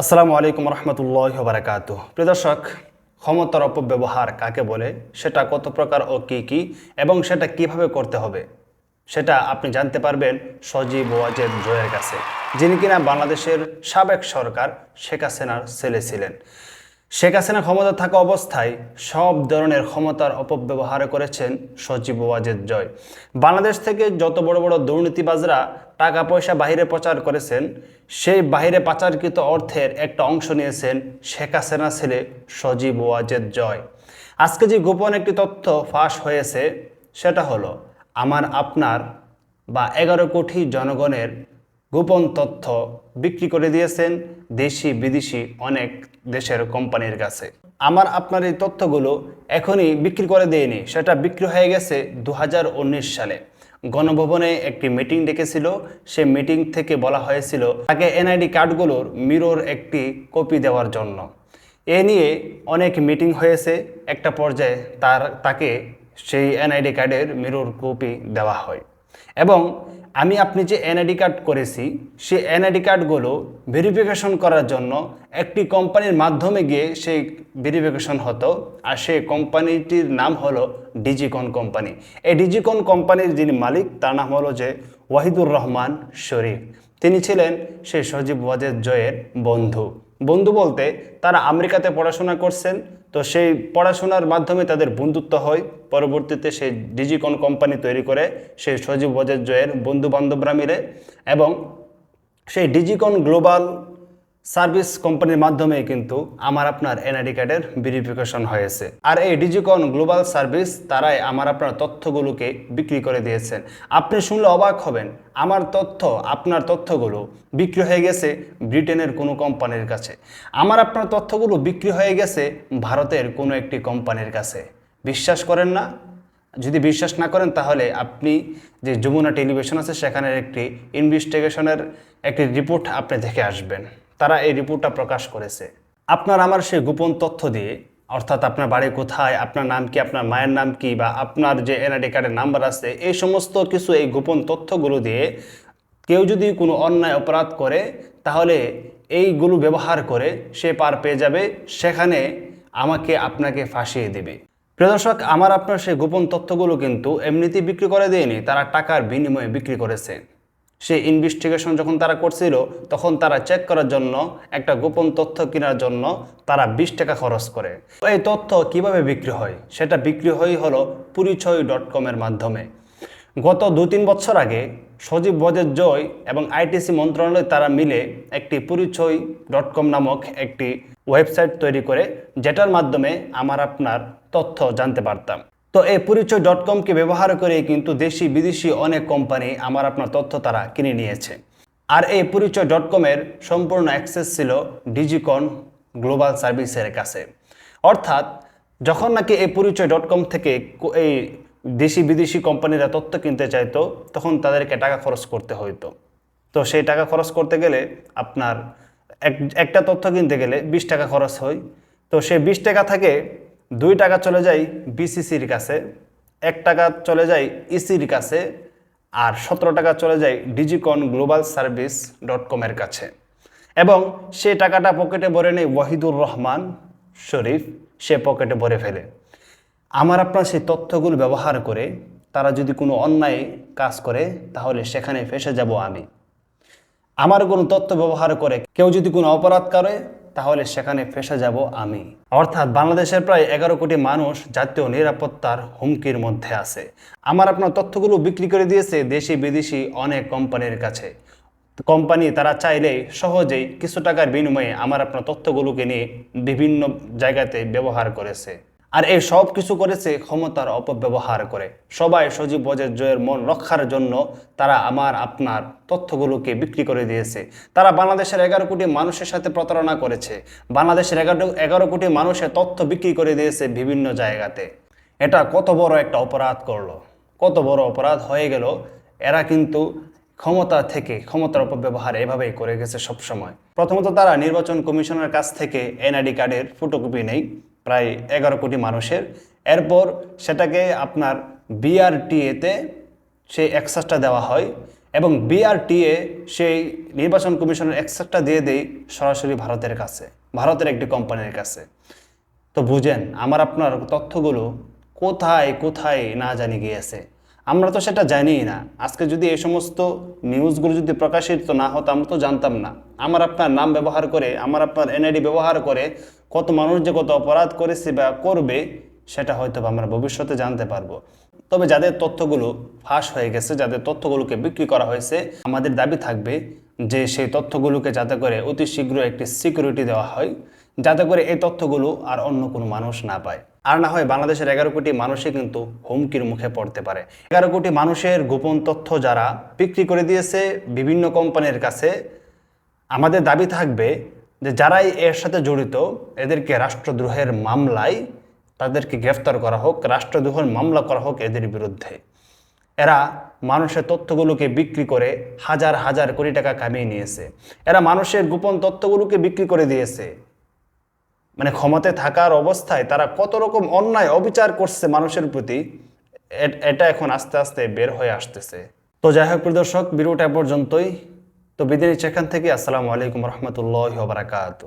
আসসালামু আলাইকুম রহমতুল্লাহ বারাকাত প্রিয় দর্শক, ক্ষমতার অপব্যবহার কাকে বলে? সেটা কত প্রকার ও কী কী? এবং সেটা কীভাবে করতে হবে? সেটা আপনি জানতে পারবেন সজীব ওয়াজেদ জয়ের কাছে, যিনি কিনা বাংলাদেশের সাবেক সরকার শেখ হাসিনার ছেলে ছিলেন। শেখ হাসিনা ক্ষমতা থাকা অবস্থায় সব ধরনের ক্ষমতার অপব্যবহার করেছেন সজীব ওয়াজেদ জয়। বাংলাদেশ থেকে যত বড় বড় দুর্নীতিবাজরা টাকা পয়সা বাহিরে প্রচার করেছেন, সেই বাহিরে পাচারকৃত অর্থের একটা অংশ নিয়েছেন শেখ হাসিনা ছেলে সজীব ওয়াজেদ জয়। আজকে যে গোপন একটি তথ্য ফাঁস হয়েছে, সেটা হলো, আমার আপনার বা এগারো কোটি জনগণের গোপন তথ্য বিক্রি করে দিয়েছেন দেশি, বিদেশি অনেক দেশের কোম্পানির কাছে। আমার আপনার এই তথ্যগুলো এখনই বিক্রি করে দেয়নি। সেটা বিক্রি হয়ে গেছে দু হাজার উনিশ সালে। গণভবনে একটি মিটিং ডেকেছিল। সে মিটিং থেকে বলা হয়েছিল, তাকে এনআইডি কার্ডগুলোর মিরর একটি কপি দেওয়ার জন্য। এ নিয়ে অনেক মিটিং হয়েছে। একটা পর্যায়ে তার, তাকে সেই এনআইডি কার্ডের মিরর কপি দেওয়া হয়। এবং আমি আপনি যে এনআইডি কার্ড করেছি, সেই এনআইডি কার্ডগুলো ভেরিফিকেশন করার জন্য একটি কোম্পানির মাধ্যমে গিয়ে সেই ভেরিফিকেশন হতো। আর সেই কোম্পানিটির নাম হলো ডিজিকন কোম্পানি এই ডিজিকন কোম্পানির যিনি মালিক, তার নাম হলো যে ওয়াহিদুর রহমান শরীফ। তিনি ছিলেন সেই সজীব ওয়াজেদ জয়ের বন্ধু। বন্ধু বলতে তারা আমেরিকাতে পড়াশোনা করছেন তো সেই পড়াশোনার মাধ্যমে তাদের বন্ধুত্ব হয়। পরবর্তীতে সেই ডিজিকন কোম্পানি তৈরি করে সেই সজীব ওয়াজেদ জয়ের বন্ধু বান্ধবরা মিলে এবং সেই ডিজিকন গ্লোবাল সার্ভিস কোম্পানির মাধ্যমে কিন্তু আমার আপনার এনআইডি কার্ডের ভেরিফিকেশন হয়েছে। আর এই ডিজিকন গ্লোবাল সার্ভিস তারাই আমার আপনার তথ্যগুলোকে বিক্রি করে দিয়েছেন। আপনি শুনলে অবাক হবেন, আমার তথ্য, আপনার তথ্যগুলো বিক্রি হয়ে গেছে ব্রিটেনের কোনো কোম্পানির কাছে। আমার আপনার তথ্যগুলো বিক্রি হয়ে গেছে ভারতের কোনো একটি কোম্পানির কাছে। বিশ্বাস করেন না? যদি বিশ্বাস না করেন, তাহলে আপনি যে যমুনা টেলিভিশন আছে, সেখানের একটি ইনভেস্টিগেশনের একটি রিপোর্ট আপনি দেখে আসবেন। তারা এই রিপোর্টটা প্রকাশ করেছে। আপনার আমার সেই গোপন তথ্য দিয়ে, অর্থাৎ আপনার বাড়ি কোথায়, আপনার নাম কি, আপনার মায়ের নাম কি, বা আপনার যে এনআইডি কার্ডের নাম্বার আছে, এই সমস্ত কিছু এই গোপন তথ্যগুলো দিয়ে কেউ যদি কোনো অন্যায় অপরাধ করে, তাহলে এইগুলো ব্যবহার করে সে পার পেয়ে যাবে, সেখানে আমাকে আপনাকে ফাঁসিয়ে দেবে। প্রিয় দর্শক, আমার আপনার সেই গোপন তথ্যগুলো কিন্তু এমনিতেই বিক্রি করে দেয়নি, তারা টাকার বিনিময়ে বিক্রি করেছে। সেই ইনভেস্টিগেশন যখন তারা করছিল, তখন তারা চেক করার জন্য একটা গোপন তথ্য কেনার জন্য তারা বিশ টাকা খরচ করে। এই তথ্য কীভাবে বিক্রি হয়? সেটা বিক্রি হয় হলো পরিচয় ডট কমের মাধ্যমে। গত দু তিন বছর আগে সজীব বজের জয় এবং আইটিসি মন্ত্রণালয় তারা মিলে একটি পরিচয় ডট কম নামক একটি ওয়েবসাইট তৈরি করে, যেটার মাধ্যমে আমার আপনার তথ্য জানতে পারতাম। তো এই পরিচয় ডট কমকে ব্যবহার করে কিন্তু দেশি, বিদেশি অনেক কোম্পানি আমার আপনার তথ্য তারা কিনে নিয়েছে। আর এই পরিচয় ডট কমের সম্পূর্ণ অ্যাক্সেস ছিল ডিজিকন গ্লোবাল সার্ভিসের কাছে। অর্থাৎ, যখন নাকি এই পরিচয় ডট কম থেকে এই দেশি, বিদেশি কোম্পানিরা তথ্য কিনতে চাইতো, তখন তাদেরকে টাকা খরচ করতে হইতো। তো সেই টাকা খরচ করতে গেলে আপনার এক, একটা তথ্য কিনতে গেলে বিশ টাকা খরচ হয়। তো সেই বিশ টাকা থেকে দুই টাকা চলে যায় বিসিসির কাছে, এক টাকা চলে যায় ইসির কাছে, আর সতেরো টাকা চলে যায় ডিজিকন গ্লোবাল সার্ভিস ডট কমের কাছে। এবং সে টাকাটা পকেটে ভরে নেয় ওয়াহিদুর রহমান শরীফ, সে পকেটে ভরে ফেলে। আমার আপনার সেই তথ্যগুলো ব্যবহার করে তারা যদি কোনো অন্যায় কাজ করে, তাহলে সেখানে ফেসে যাব আমি। আমার কোনো তথ্য ব্যবহার করে কেউ যদি কোনো অপরাধ করে তাহলে সেখানে ফেসে যাব আমি। অর্থাৎ বাংলাদেশের প্রায় এগারো কোটি মানুষ জাতীয় নিরাপত্তার হুমকির মধ্যে আছে। আমার আপনার তথ্যগুলো বিক্রি করে দিয়েছে দেশি বিদেশি অনেক কোম্পানির কাছে। কোম্পানি তারা চাইলে সহজেই কিছু টাকার বিনিময়ে আমার আপনার তথ্যগুলোকে নিয়ে বিভিন্ন জায়গাতে ব্যবহার করেছে। আর এই সব কিছু করেছে ক্ষমতার অপব্যবহার করে। সবাই সজীব বজের জয়ের মন রক্ষার জন্য তারা আমার, আপনার তথ্যগুলোকে বিক্রি করে দিয়েছে। তারা বাংলাদেশের এগারো কোটি মানুষের সাথে প্রতারণা করেছে। বাংলাদেশের এগারো এগারো কোটি মানুষের তথ্য বিক্রি করে দিয়েছে বিভিন্ন জায়গাতে। এটা কত বড় একটা অপরাধ করল। কত বড় অপরাধ হয়ে গেল। এরা কিন্তু ক্ষমতা থেকে ক্ষমতার অপব্যবহার এভাবেই করে গেছে সব সময় প্রথমত তারা নির্বাচন কমিশনের কাছ থেকে এনআইডি কার্ডের ফটোকপি নেই। প্রায় এগারো কোটি মানুষের। এরপর সেটাকে আপনার বিআরটিএতে সেই অ্যাক্সেসটা দেওয়া হয় এবং বিআরটিএ সেই নির্বাচন কমিশনের অ্যাক্সেসটা দিয়ে দেয় সরাসরি ভারতের কাছে, ভারতের একটি কোম্পানির কাছে। তো বুঝেন, আমার আপনার তথ্যগুলো কোথায় কোথায় না জানি গিয়েছে। আমরা তো সেটা জানিই না। আজকে যদি এই সমস্ত নিউজগুলো যদি প্রকাশিত না হতো, আমরা তো জানতাম না। আমার আপনার নাম ব্যবহার করে, আমার আপনার এনআইডি ব্যবহার করে কত মানুষ যে কত অপরাধ করেছে বা করবে, সেটা হয়তো আমরা ভবিষ্যতে জানতে পারব। তবে যাদের তথ্যগুলো ফাঁস হয়ে গেছে, যাদের তথ্যগুলোকে বিক্রি করা হয়েছে, আমাদের দাবি থাকবে যে সেই তথ্যগুলোকে যাতে করে অতি শীঘ্র একটি সিকিউরিটি দেওয়া হয়, যাতে করে এই তথ্যগুলো আর অন্য কোনো মানুষ না পায়। আর না হয় বাংলাদেশের এগারো কোটি মানুষই কিন্তু হুমকির মুখে পড়তে পারে। এগারো কোটি মানুষের গোপন তথ্য যারা বিক্রি করে দিয়েছে বিভিন্ন কোম্পানির কাছে, আমাদের দাবি থাকবে যে যারাই এর সাথে জড়িত, এদেরকে রাষ্ট্রদ্রোহের মামলায় তাদেরকে গ্রেফতার করা হোক, রাষ্ট্রদ্রোহের মামলা করা হোক এদের বিরুদ্ধে। এরা মানুষের তথ্যগুলোকে বিক্রি করে হাজার হাজার কোটি টাকা কামিয়ে নিয়েছে। এরা মানুষের গোপন তথ্যগুলোকে বিক্রি করে দিয়েছে। মানে ক্ষমতায় থাকার অবস্থায় তারা কত রকম অন্যায় অবিচার করছে মানুষের প্রতি এটা এখন আস্তে আস্তে বের হয়ে আসতেছে। তো যাই হোক প্রিয় দর্শক, ভিডিওটা পর্যন্তই। তো বিদায় নিচ্ছি এখান থেকে। আসসালামু আলাইকুম রহমতুল্লাহ বারাকাতু